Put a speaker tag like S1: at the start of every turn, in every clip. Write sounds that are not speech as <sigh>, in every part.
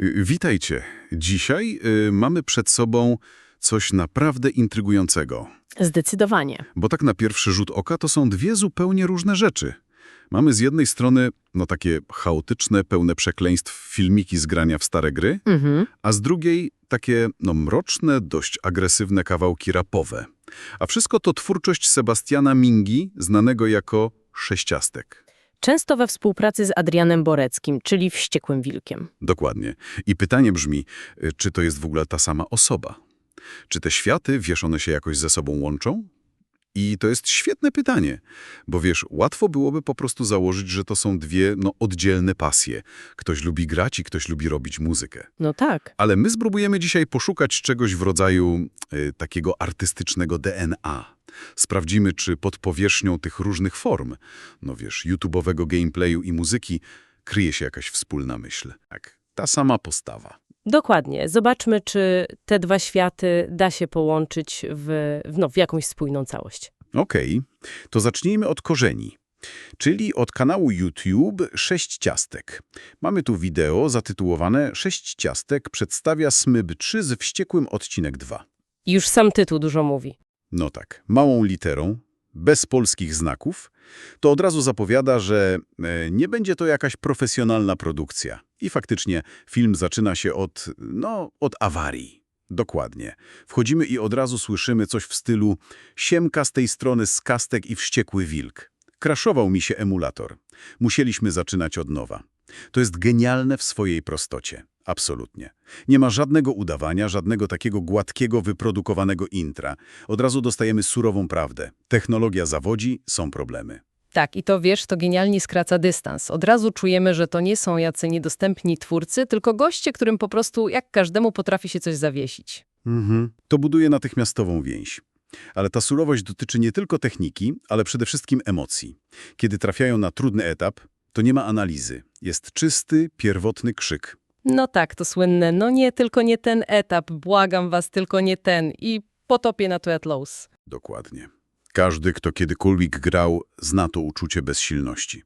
S1: Y, Witajcie. Dzisiaj y, mamy przed sobą coś naprawdę intrygującego,
S2: Zdecydowanie.
S1: bo tak na pierwszy rzut oka to są dwie zupełnie różne rzeczy. Mamy z jednej strony no takie chaotyczne, pełne przekleństw filmiki z grania w stare gry,
S2: Mhm.
S1: a z drugiej takie no mroczne, dość agresywne kawałki rapowe. A wszystko to twórczość Sebastiana Mingi, znanego jako Sześciastek.
S2: Często we współpracy z Adrianem Boreckim, czyli Wściekłym Wilkiem.
S1: Dokładnie. I pytanie brzmi, y, czy to jest w ogóle ta sama osoba? Czy te światy, wiesz, one się jakoś ze sobą łączą? I to jest świetne pytanie, bo wiesz, łatwo byłoby po prostu założyć, że to są dwie no, oddzielne pasje. Ktoś lubi grać i ktoś lubi robić muzykę.
S2: No tak.
S1: Ale my spróbujemy dzisiaj poszukać czegoś w rodzaju y, takiego artystycznego DNA. Sprawdzimy, czy pod powierzchnią tych różnych form, no wiesz, YouTube'owego gameplayu i muzyki, kryje się jakaś wspólna myśl. Tak, ta sama postawa.
S2: Dokładnie. Zobaczmy, czy te dwa światy da się połączyć w, no, w jakąś spójną całość.
S1: Okej, to zacznijmy od korzeni, czyli od kanału YouTube Sześć Ciastek. Mamy tu wideo zatytułowane Sześć Ciastek przedstawia Smyb 3 z wściekłym odcinek 2.
S2: I już sam tytuł dużo mówi.
S1: No tak, małą literą, bez polskich znaków, to od razu zapowiada, że e, nie będzie to jakaś profesjonalna produkcja. I faktycznie film zaczyna się od, no, od awarii. Dokładnie. Wchodzimy i od razu słyszymy coś w stylu siemka z tej strony skastek i wściekły wilk. Kraszował mi się emulator. Musieliśmy zaczynać od nowa. To jest genialne w swojej prostocie. Absolutnie. Nie ma żadnego udawania, żadnego takiego gładkiego, wyprodukowanego intra. Od razu dostajemy surową prawdę. Technologia zawodzi, są problemy.
S2: Tak, i to wiesz, to genialnie skraca dystans. Od razu czujemy, że to nie są jacy niedostępni twórcy, tylko goście, którym po prostu jak każdemu potrafi się coś zawiesić.
S1: To buduje natychmiastową więź. Ale ta surowość dotyczy nie tylko techniki, ale przede wszystkim emocji. Kiedy trafiają na trudny etap, to nie ma analizy. Jest czysty, pierwotny krzyk.
S2: No tak, to słynne, no nie, tylko nie ten etap, błagam was, tylko nie ten i potopię na to at lows.
S1: Dokładnie. Każdy, kto kiedykolwiek grał, zna to uczucie bezsilności.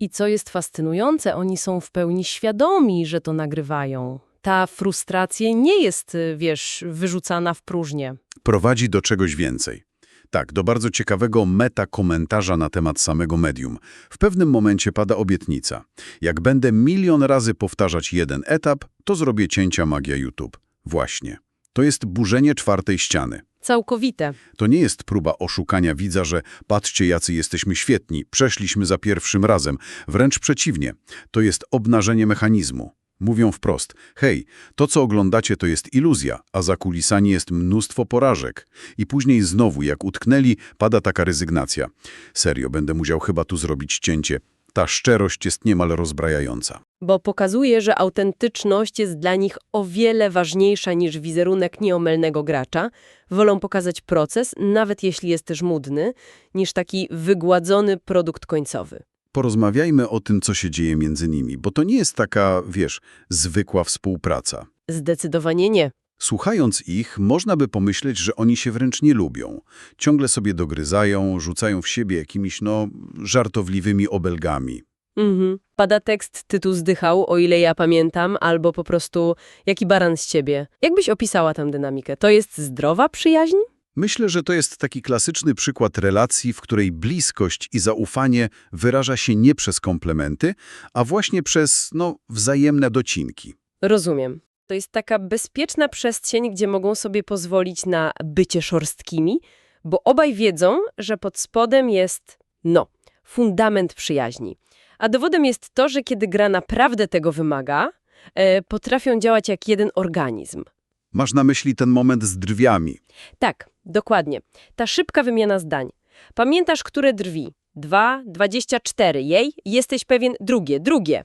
S2: I co jest fascynujące, oni są w pełni świadomi, że to nagrywają. Ta frustracja nie jest, y, wiesz, wyrzucana w próżnię.
S1: prowadzi do czegoś więcej. Tak, do bardzo ciekawego meta-komentarza na temat samego medium. W pewnym momencie pada obietnica. Jak będę milion razy powtarzać jeden etap, to zrobię cięcia magia YouTube. Właśnie. To jest burzenie czwartej ściany.
S2: Całkowite.
S1: To nie jest próba oszukania widza, że patrzcie jacy jesteśmy świetni, przeszliśmy za pierwszym razem. Wręcz przeciwnie. To jest obnażenie mechanizmu. Mówią wprost, hej, to co oglądacie to jest iluzja, a za kulisami jest mnóstwo porażek. I później znowu, jak utknęli, pada taka rezygnacja. Serio, będę musiał chyba tu zrobić cięcie. Ta szczerość jest niemal rozbrajająca.
S2: Bo pokazuje, że autentyczność jest dla nich o wiele ważniejsza niż wizerunek nieomylnego gracza. Wolą pokazać proces, nawet jeśli jest żmudny, niż taki wygładzony produkt końcowy.
S1: Porozmawiajmy o tym, co się dzieje między nimi, bo to nie jest taka, wiesz, zwykła współpraca.
S2: Zdecydowanie nie.
S1: Słuchając ich, można by pomyśleć, że oni się wręcz nie lubią. Ciągle sobie dogryzają, rzucają w siebie jakimiś, no, żartowliwymi obelgami.
S2: Mhm. Pada tekst, tytuł zdychał, o ile ja pamiętam, albo po prostu jaki baran z ciebie. Jakbyś opisała tę dynamikę? To jest zdrowa przyjaźń?
S1: Myślę, że to jest taki klasyczny przykład relacji, w której bliskość i zaufanie wyraża się nie przez komplementy, a właśnie przez, no, wzajemne docinki.
S2: Rozumiem. To jest taka bezpieczna przestrzeń, gdzie mogą sobie pozwolić na bycie szorstkimi, bo obaj wiedzą, że pod spodem jest, no, fundament przyjaźni. A dowodem jest to, że kiedy gra naprawdę tego wymaga, e, potrafią działać jak jeden organizm.
S1: Masz na myśli ten moment z drwiami.
S2: Tak, dokładnie. Ta szybka wymiana zdań. Pamiętasz, które drwi? Dwa, dwadzieścia cztery. Jej? Jesteś pewien? Drugie, drugie.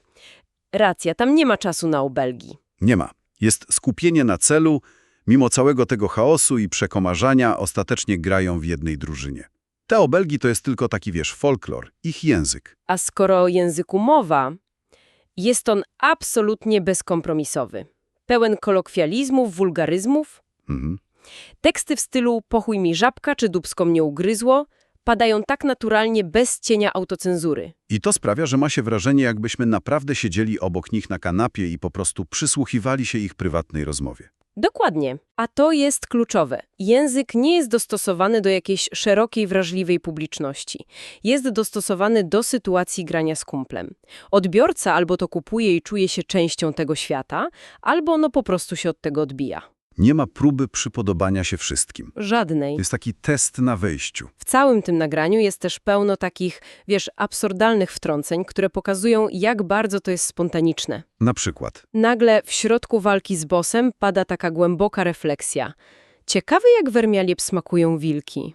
S2: Racja, tam nie ma czasu na obelgi.
S1: Nie ma. Jest skupienie na celu, mimo całego tego chaosu i przekomarzania ostatecznie grają w jednej drużynie. Te obelgi to jest tylko taki, wiesz, folklor, ich język.
S2: A skoro o języku mowa, jest on absolutnie bezkompromisowy. Pełen kolokwializmów, wulgaryzmów.
S1: Mhm.
S2: Teksty w stylu pochuj mi żabka czy dubsko mnie ugryzło padają tak naturalnie, bez cienia autocenzury.
S1: I to sprawia, że ma się wrażenie, jakbyśmy naprawdę siedzieli obok nich na kanapie i po prostu przysłuchiwali się ich prywatnej rozmowie.
S2: Dokładnie. A to jest kluczowe. Język nie jest dostosowany do jakiejś szerokiej, wrażliwej publiczności. Jest dostosowany do sytuacji grania z kumplem. Odbiorca albo to kupuje i czuje się częścią tego świata, albo no po prostu się od tego odbija.
S1: Nie ma próby przypodobania się wszystkim.
S2: Żadnej.
S1: To jest taki test na wejściu.
S2: W całym tym nagraniu jest też pełno takich, wiesz, absurdalnych wtrąceń, które pokazują, jak bardzo to jest spontaniczne.
S1: Na przykład.
S2: Nagle w środku walki z bossem pada taka głęboka refleksja. Ciekawe, jak wermialieb smakują wilki. <laughs>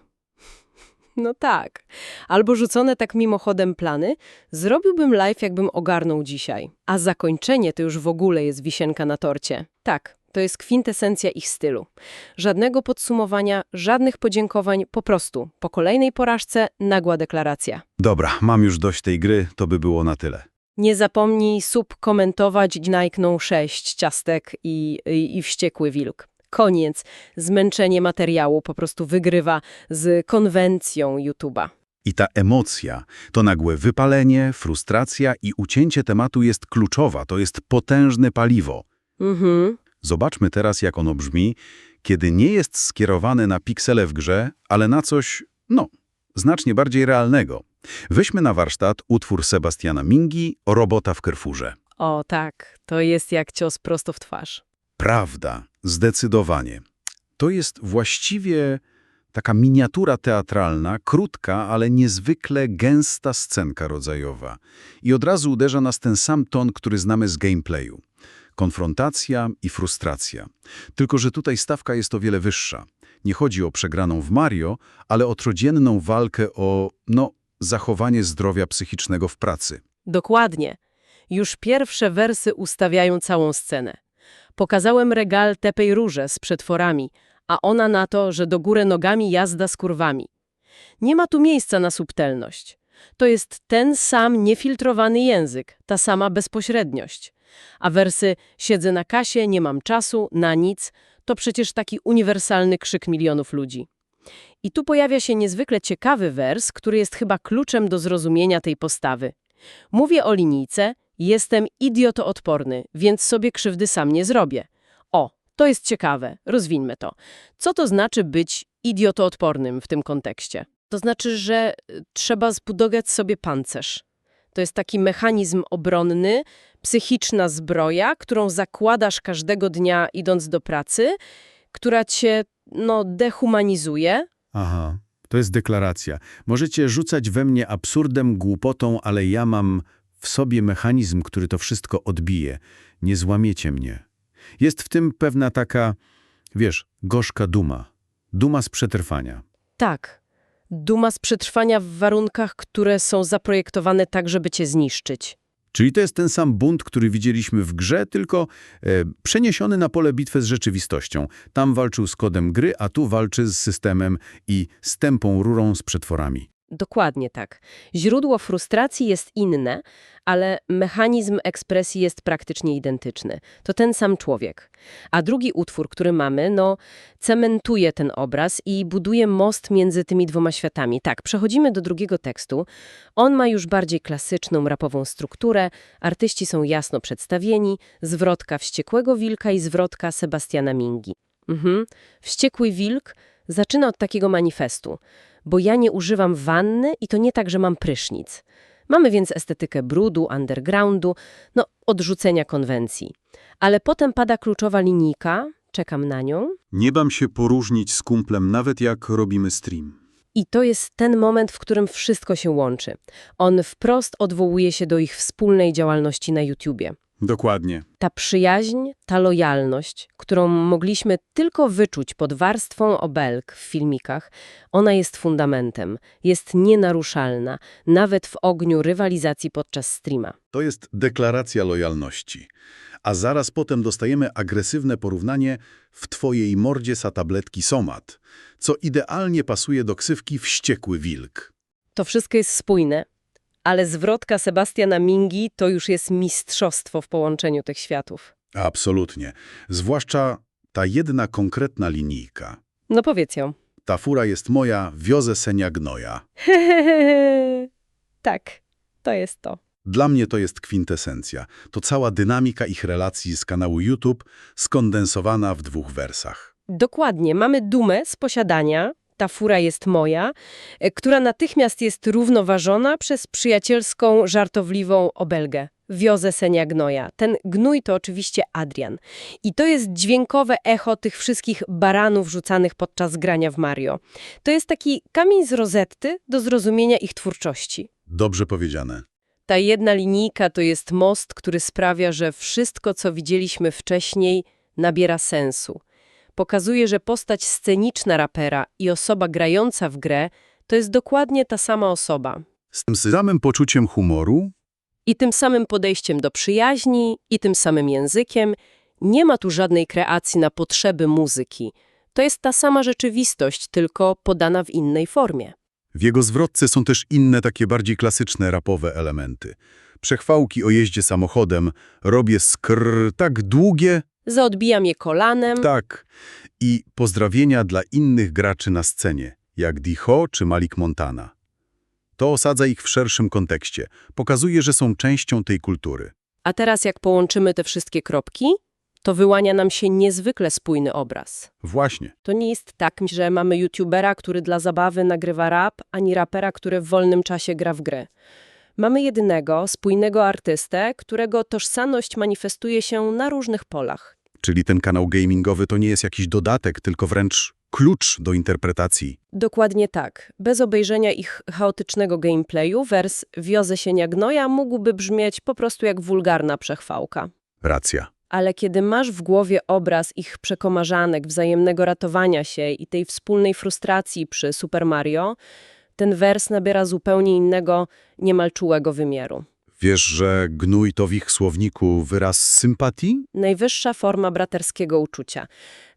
S2: No tak. Albo rzucone tak mimochodem plany, zrobiłbym live, jakbym ogarnął dzisiaj. A zakończenie to już w ogóle jest wisienka na torcie. Tak, to jest kwintesencja ich stylu. Żadnego podsumowania, żadnych podziękowań, po prostu. Po kolejnej porażce nagła deklaracja.
S1: Dobra, mam już dość tej gry, to by było na tyle.
S2: Nie zapomnij sub komentować Dźnajkną 6 ciastek i, i, i wściekły wilk. Koniec. Zmęczenie materiału po prostu wygrywa z konwencją YouTube'a.
S1: I ta emocja, to nagłe wypalenie, frustracja i ucięcie tematu jest kluczowa, to jest potężne paliwo.
S2: Mhm.
S1: Zobaczmy teraz, jak ono brzmi, kiedy nie jest skierowane na piksele w grze, ale na coś, no, znacznie bardziej realnego. Weźmy na warsztat utwór Sebastiana Mingi o robota w Carrefourze.
S2: O tak, to jest jak cios prosto w twarz.
S1: Prawda, zdecydowanie. To jest właściwie taka miniatura teatralna, krótka, ale niezwykle gęsta scenka rodzajowa. I od razu uderza nas ten sam ton, który znamy z gameplayu. Konfrontacja i frustracja. Tylko, że tutaj stawka jest o wiele wyższa. Nie chodzi o przegraną w Mario, ale o codzienną walkę o, no, zachowanie zdrowia psychicznego w pracy.
S2: Dokładnie. Już pierwsze wersy ustawiają całą scenę. Pokazałem regal tepej róże z przetworami, a ona na to, że do góry nogami jazda z kurwami. Nie ma tu miejsca na subtelność. To jest ten sam niefiltrowany język, ta sama bezpośredniość. A wersy siedzę na kasie, nie mam czasu, na nic, to przecież taki uniwersalny krzyk milionów ludzi. I tu pojawia się niezwykle ciekawy wers, który jest chyba kluczem do zrozumienia tej postawy. Mówię o linijce, jestem idiotoodporny, więc sobie krzywdy sam nie zrobię. O, to jest ciekawe, rozwińmy to. Co to znaczy być idiotoodpornym w tym kontekście? To znaczy, że y, trzeba zbudować sobie pancerz. To jest taki mechanizm obronny, psychiczna zbroja, którą zakładasz każdego dnia idąc do pracy, która cię, no, dehumanizuje,
S3: Aha, to jest deklaracja. Możecie rzucać we mnie absurdem, głupotą, ale ja mam w sobie mechanizm, który to wszystko odbije. Nie złamiecie mnie. Jest w tym pewna taka, wiesz, gorzka duma. Duma z przetrwania.
S2: Tak. Duma z przetrwania w warunkach, które są zaprojektowane tak, żeby cię zniszczyć.
S3: Czyli to jest ten sam bunt, który widzieliśmy w grze, tylko e, przeniesiony na pole bitwy z rzeczywistością. Tam walczył z kodem gry, a tu walczy z systemem i z tępą rurą z przetworami.
S2: Dokładnie tak. Źródło frustracji jest inne, ale mechanizm ekspresji jest praktycznie identyczny. To ten sam człowiek. A drugi utwór, który mamy, no, cementuje ten obraz i buduje most między tymi dwoma światami. Tak, przechodzimy do drugiego tekstu. On ma już bardziej klasyczną, rapową strukturę, artyści są jasno przedstawieni, zwrotka Wściekłego Wilka i zwrotka Sebastiana Mingi. Mhm. Wściekły Wilk zaczyna od takiego manifestu bo ja nie używam wanny i to nie tak, że mam prysznic. Mamy więc estetykę brudu, undergroundu, no odrzucenia konwencji. Ale potem pada kluczowa linijka, czekam na nią,
S4: Nie bam się poróżnić z kumplem, nawet jak robimy stream.
S2: i to jest ten moment, w którym wszystko się łączy. On wprost odwołuje się do ich wspólnej działalności na YouTubie.
S4: Dokładnie.
S2: Ta przyjaźń, ta lojalność, którą mogliśmy tylko wyczuć pod warstwą obelg w filmikach, ona jest fundamentem, jest nienaruszalna, nawet w ogniu rywalizacji podczas streama.
S1: To jest deklaracja lojalności. A zaraz potem dostajemy agresywne porównanie w twojej mordzie sa tabletki Somat, co idealnie pasuje do ksywki Wściekły Wilk.
S2: To wszystko jest spójne, ale zwrotka Sebastiana Mingi to już jest mistrzostwo w połączeniu tych światów.
S1: Absolutnie. Zwłaszcza ta jedna konkretna linijka.
S2: No powiedz ją.
S1: Ta fura jest moja, wiozę senia gnoja. <laughs>
S2: tak, to jest to.
S1: Dla mnie to jest kwintesencja. To cała dynamika ich relacji z kanału YouTube skondensowana w dwóch wersach.
S2: Dokładnie, mamy dumę z posiadania, ta fura jest moja, e, która natychmiast jest równoważona przez przyjacielską, żartowliwą obelgę. Wiozę senia gnoja. Ten gnój to oczywiście Adrian. I to jest dźwiękowe echo tych wszystkich baranów rzucanych podczas grania w Mario. To jest taki kamień z rozetty do zrozumienia ich twórczości.
S1: Dobrze powiedziane.
S2: Ta jedna linijka to jest most, który sprawia, że wszystko, co widzieliśmy wcześniej, nabiera sensu. Pokazuje, że postać sceniczna rapera i osoba grająca w grę to jest dokładnie ta sama osoba.
S1: Z tym samym poczuciem humoru,
S2: I tym samym podejściem do przyjaźni, i tym samym językiem. Nie ma tu żadnej kreacji na potrzeby muzyki. To jest ta sama rzeczywistość, tylko podana w innej formie.
S1: w jego zwrotce są też inne takie bardziej klasyczne rapowe elementy. Przechwałki o jeździe samochodem, robię skrr tak długie,
S2: Zaodbijam je kolanem.
S1: tak, i pozdrowienia dla innych graczy na scenie, jak Dicho czy Malik Montana. To osadza ich w szerszym kontekście, pokazuje, że są częścią tej kultury.
S2: A teraz jak połączymy te wszystkie kropki, to wyłania nam się niezwykle spójny obraz.
S1: Właśnie.
S2: To nie jest tak, że mamy youtubera, który dla zabawy nagrywa rap, ani rapera, który w wolnym czasie gra w gry. Mamy jedynego, spójnego artystę, którego tożsamość manifestuje się na różnych polach.
S1: Czyli ten kanał gamingowy to nie jest jakiś dodatek, tylko wręcz klucz do interpretacji.
S2: Dokładnie tak. Bez obejrzenia ich chaotycznego gameplayu wers Wiozę się gnoja mógłby brzmieć po prostu jak wulgarna przechwałka.
S1: Racja.
S2: Ale kiedy masz w głowie obraz ich przekomarzanek, wzajemnego ratowania się i tej wspólnej frustracji przy Super Mario, ten wers nabiera zupełnie innego, niemal czułego wymiaru.
S1: Wiesz, że gnój to w ich słowniku wyraz sympatii?
S2: Najwyższa forma braterskiego uczucia.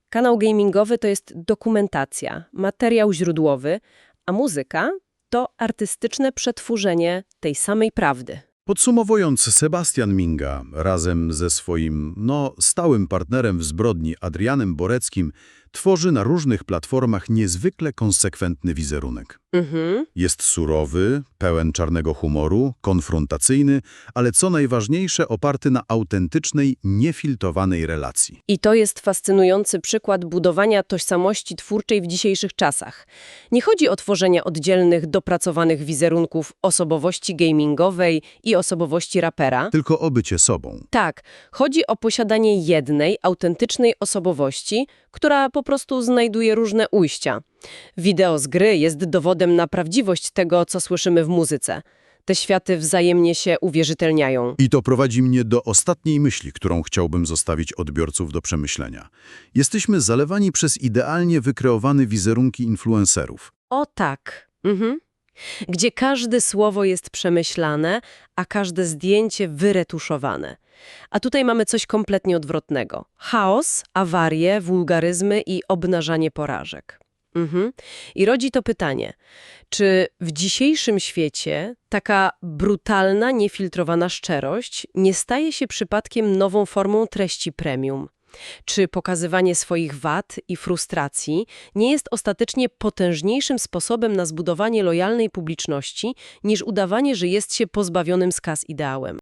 S2: Kanał gamingowy to jest dokumentacja, materiał źródłowy, a muzyka to artystyczne przetworzenie tej samej prawdy.
S1: Podsumowując, Sebastian Minga razem ze swoim, no, stałym partnerem w zbrodni Adrianem Boreckim tworzy na różnych platformach niezwykle konsekwentny wizerunek.
S2: Mhm.
S1: Jest surowy, pełen czarnego humoru, konfrontacyjny, ale co najważniejsze oparty na autentycznej, niefiltrowanej relacji.
S2: I to jest fascynujący przykład budowania tożsamości twórczej w dzisiejszych czasach. Nie chodzi o tworzenie oddzielnych, dopracowanych wizerunków osobowości gamingowej i osobowości rapera.
S1: Tylko o bycie sobą.
S2: Tak, chodzi o posiadanie jednej, autentycznej osobowości, która po prostu znajduje różne ujścia. Wideo z gry jest dowodem na prawdziwość tego, co słyszymy w muzyce. Te światy wzajemnie się uwierzytelniają.
S1: I to prowadzi mnie do ostatniej myśli, którą chciałbym zostawić odbiorców do przemyślenia. Jesteśmy zalewani przez idealnie wykreowane wizerunki influencerów.
S2: O tak. Mhm. Gdzie każde słowo jest przemyślane, a każde zdjęcie wyretuszowane. A tutaj mamy coś kompletnie odwrotnego. Chaos, awarie, wulgaryzmy i obnażanie porażek. Mhm. I rodzi to pytanie, czy w dzisiejszym świecie taka brutalna, niefiltrowana szczerość nie staje się przypadkiem nową formą treści premium? Czy pokazywanie swoich wad i frustracji nie jest ostatecznie potężniejszym sposobem na zbudowanie lojalnej publiczności niż udawanie, że jest się pozbawionym skaz ideałem?